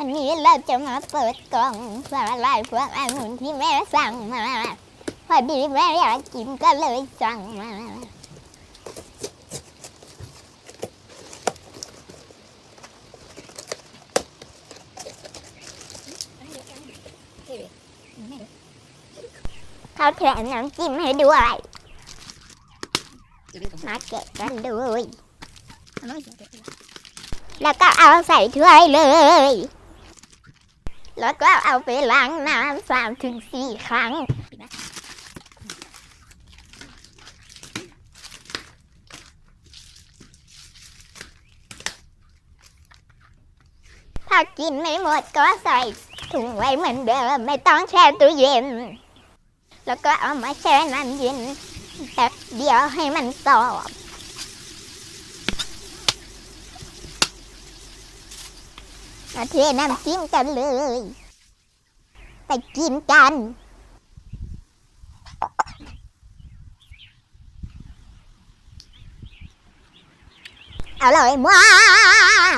วันนี้เราจะมาเปิดกล่องสาหร่ายพวกองุ่นที่แม่สั่งมาพอดีแม่อยากกินก็เลยสั่งมาเขาแถมน้ำจิ้มให้ด้วยมาแกะกันเลยแล้วก็เอาใส่ถ้วยเลย แล้วก็เอาไปล้างน้ำสามถึงสี่ครั้งถ้ากินไม่หมดก็ใส่ถุงไว้เหมือนเดิม ไม่ต้องแช่ตู้เย็น แล้วก็เอามาแช่น้ำเย็นแป๊บเดียวให้มันกรอบ มาเทน้ำจิ้มกันเลย ไปกินกันอร่อยมาก